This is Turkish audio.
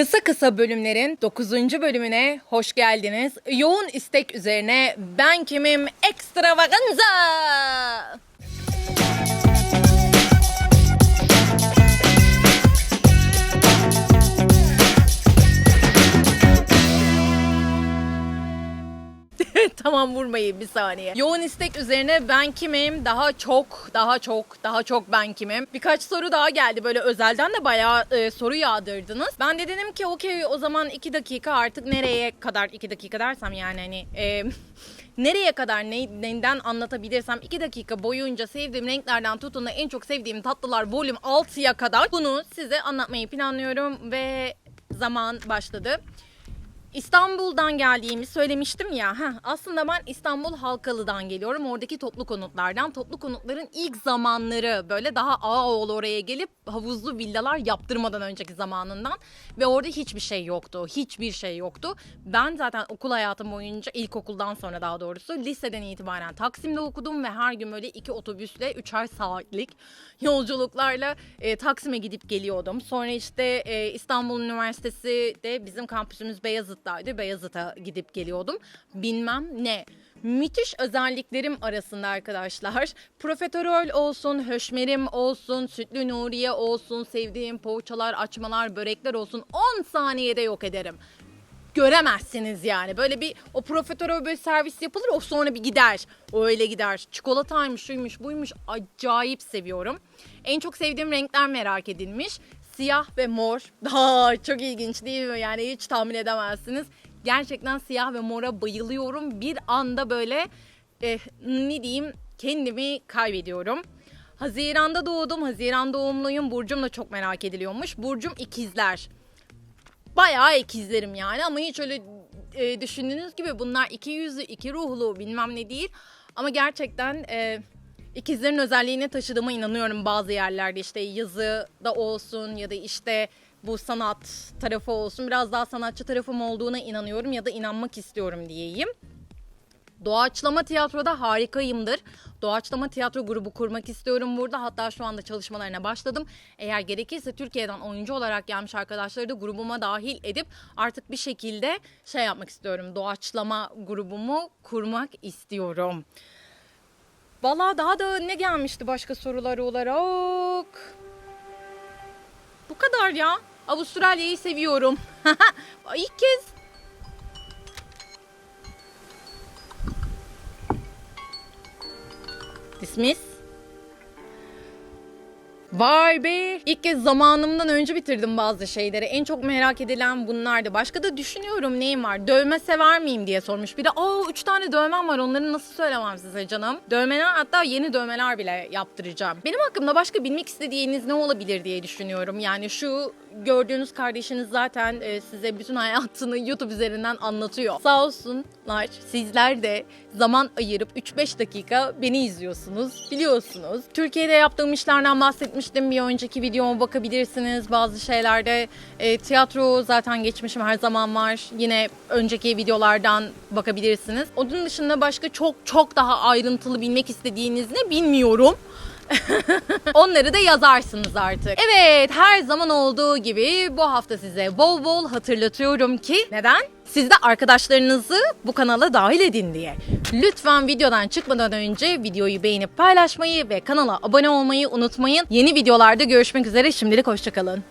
Kısa kısa bölümlerin 9. bölümüne hoş geldiniz. Yoğun istek üzerine ben kimim extravaganza. Tamam vurmayın bir saniye. Yoğun istek üzerine ben kimim? Daha çok, daha çok, daha çok ben kimim? Birkaç soru daha geldi. Böyle özelden de bayağı e, soru yağdırdınız. Ben de dedim ki okey o zaman iki dakika artık nereye kadar iki dakika dersem yani hani... e, Nereye kadar ne, neyden anlatabilirsem 2 dakika boyunca sevdiğim renklerden tutun da en çok sevdiğim tatlılar volüm 6'ya kadar bunu size anlatmayı planlıyorum ve zaman başladı. İstanbul'dan geldiğimi söylemiştim ya. Heh, aslında ben İstanbul Halkalı'dan geliyorum. Oradaki toplu konutlardan. Toplu konutların ilk zamanları böyle daha Ağaoğlu oraya gelip havuzlu villalar yaptırmadan önceki zamanından. Ve orada hiçbir şey yoktu. Hiçbir şey yoktu. Ben zaten okul hayatım boyunca ilkokuldan sonra daha doğrusu liseden itibaren Taksim'de okudum ve her gün böyle iki otobüsle üçer saatlik yolculuklarla e, Taksim'e gidip geliyordum. Sonra işte e, İstanbul Üniversitesi de bizim kampüsümüz Beyazıt'taydı. Beyazıt'a gidip geliyordum. Bilmem ne. Müthiş özelliklerim arasında arkadaşlar. Profiterol olsun, höşmerim olsun, sütlü Nuriye olsun, sevdiğim poğaçalar, açmalar, börekler olsun 10 saniyede yok ederim göremezsiniz yani. Böyle bir o profiterol böyle servis yapılır o sonra bir gider. O öyle gider. Çikolataymış, şuymuş, buymuş. Acayip seviyorum. En çok sevdiğim renkler merak edilmiş. Siyah ve mor. Daha çok ilginç değil mi? Yani hiç tahmin edemezsiniz. Gerçekten siyah ve mora bayılıyorum. Bir anda böyle eh, ne diyeyim kendimi kaybediyorum. Haziran'da doğdum. Haziran doğumluyum. Burcum da çok merak ediliyormuş. Burcum ikizler bayağı ikizlerim yani ama hiç öyle e, düşündüğünüz gibi bunlar iki yüzlü, iki ruhlu bilmem ne değil. Ama gerçekten e, ikizlerin özelliğini taşıdığıma inanıyorum bazı yerlerde işte yazı da olsun ya da işte bu sanat tarafı olsun biraz daha sanatçı tarafım olduğuna inanıyorum ya da inanmak istiyorum diyeyim. Doğaçlama tiyatroda harikayımdır. Doğaçlama tiyatro grubu kurmak istiyorum burada. Hatta şu anda çalışmalarına başladım. Eğer gerekirse Türkiye'den oyuncu olarak gelmiş arkadaşları da grubuma dahil edip artık bir şekilde şey yapmak istiyorum. Doğaçlama grubumu kurmak istiyorum. Valla daha da ne gelmişti başka sorular olarak? Bu kadar ya. Avustralya'yı seviyorum. İlk kez Dismiss. Vay be. İlk kez zamanımdan önce bitirdim bazı şeyleri. En çok merak edilen bunlardı. Başka da düşünüyorum neyim var. Dövme sever miyim diye sormuş. Bir de aa 3 tane dövmem var. Onları nasıl söylemem size canım. Dövmeler hatta yeni dövmeler bile yaptıracağım. Benim hakkımda başka bilmek istediğiniz ne olabilir diye düşünüyorum. Yani şu gördüğünüz kardeşiniz zaten e, size bütün hayatını YouTube üzerinden anlatıyor. Sağ olsunlar sizler de zaman ayırıp 3-5 dakika beni izliyorsunuz. Biliyorsunuz. Türkiye'de yaptığım işlerden bahsetmiştim. Bir önceki videoma bakabilirsiniz. Bazı şeylerde e, tiyatro zaten geçmişim her zaman var. Yine önceki videolardan bakabilirsiniz. Onun dışında başka çok çok daha ayrıntılı bilmek istediğiniz ne bilmiyorum. Onları da yazarsınız artık. Evet her zaman olduğu gibi bu hafta size bol bol hatırlatıyorum ki neden? Siz de arkadaşlarınızı bu kanala dahil edin diye. Lütfen videodan çıkmadan önce videoyu beğenip paylaşmayı ve kanala abone olmayı unutmayın. Yeni videolarda görüşmek üzere şimdilik hoşçakalın.